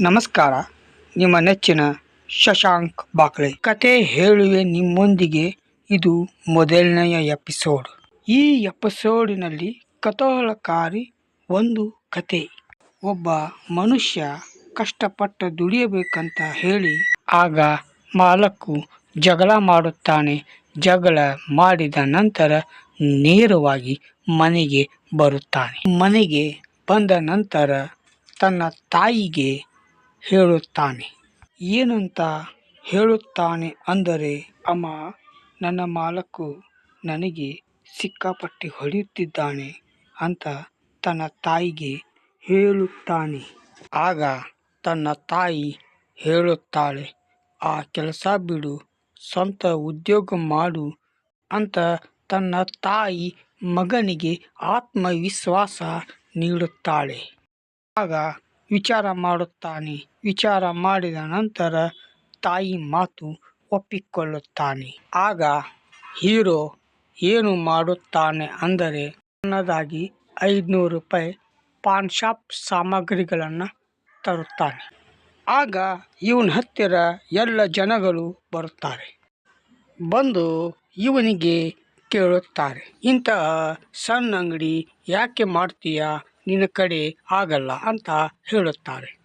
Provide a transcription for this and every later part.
ನಮಸ್ಕಾರ. ನಿಮ್ಮ ನೆಚ್ಚಿನ ಶಶಾಂಕ್ ಬಾಕ್ಳೆ ಕತೆ ಹೇಳುವೆ ನಿಮ್ಮೊಂದಿಗೆ ಇದು ಮೊದಲನೆಯ ಎಪಿಸೋಡ್. ಈ ಎಪಿಸೋಡಿನಲ್ಲಿ ಕಥೋಲಕಾರಿ ಒಂದು ಕತೆ. ಒಬ್ಬ ಮನುಷ್ಯ ಕಷ್ಟಪಟ್ಟು ದುಡಿಯಬೇಕಂತ ಹೇಳಿ ಆಗ ಮಾಲಕ್ಕು ಜಗಳ ಮಾಡುತ್ತಾನೆ. ಜಗಳ ಮಾಡಿದ ನಂತರ ನೇರವಾಗಿ ಮನೆಗೆ ಬರುತ್ತಾನೆ. ಮನೆಗೆ ಬಂದ ನಂತರ ತನ್ನ ತಾಯಿಗೆ ಹೇಳುತ್ತಾನೆ. ಏನಂತ ಹೇಳುತ್ತಾನೆ ಅಂದರೆ, ಅಮ್ಮ, ನನ್ನ ಮಾಲಕ್ಕು ನನಗೆ ಸಿಕ್ಕಾಪಟ್ಟೆ ಹೊಡೆಯುತ್ತಿದ್ದಾನೆ ಅಂತ ತನ್ನ ತಾಯಿಗೆ ಹೇಳುತ್ತಾನೆ. ಆಗ ತನ್ನ ತಾಯಿ ಹೇಳುತ್ತಾಳೆ, ಆ ಕೆಲಸ ಬಿಡು, ಸ್ವಂತ ಉದ್ಯೋಗ ಮಾಡು ಅಂತ ತನ್ನ ತಾಯಿ ಮಗನಿಗೆ ಆತ್ಮವಿಶ್ವಾಸ ನೀಡುತ್ತಾಳೆ. ಆಗ ವಿಚಾರ ಮಾಡುತ್ತಾನೆ. ವಿಚಾರ ಮಾಡಿದ ನಂತರ ತಾಯಿ ಮಾತು ಒಪ್ಪಿಕೊಳ್ಳುತ್ತಾನೆ. ಆಗ ಹೀರೋ ಏನು ಮಾಡುತ್ತಾನೆ ಅಂದರೆ ಸಣ್ಣದಾಗಿ ಐದುನೂರು ರೂಪಾಯಿ ಪಾನ್ ಶಾಪ್ ಸಾಮಗ್ರಿಗಳನ್ನು ತರುತ್ತಾನೆ. ಆಗ ಇವನ ಹತ್ತಿರ ಎಲ್ಲ ಜನಗಳು ಬರುತ್ತಾರೆ. ಬಂದು ಇವನಿಗೆ ಕೇಳುತ್ತಾರೆ. ಇಂತಹ ಸಣ್ಣ ಅಂಗಡಿ ಯಾಕೆ ಮಾಡ್ತೀಯಾ? ನಿನ್ನ ಕಡೆ ಆಗಲ್ಲ ಅಂತ ಹೇಳುತ್ತಾರೆ.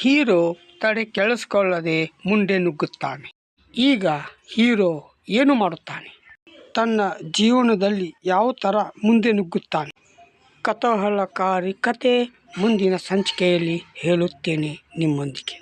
ಹೀರೋ ತಡೆ ಕೆಳಿಸ್ಕೊಳ್ಳದೆ ಮುಂದೆ ನುಗ್ಗುತ್ತಾನೆ. ಈಗ ಹೀರೋ ಏನು ಮಾಡುತ್ತಾನೆ? ತನ್ನ ಜೀವನದಲ್ಲಿ ಯಾವ ಥರ ಮುಂದೆ ನುಗ್ಗುತ್ತಾನೆ? ಕತೂಹಲಕಾರಿ ಕತೆ ಮುಂದಿನ ಸಂಚಿಕೆಯಲ್ಲಿ ಹೇಳುತ್ತೇನೆ ನಿಮ್ಮೊಂದಿಗೆ.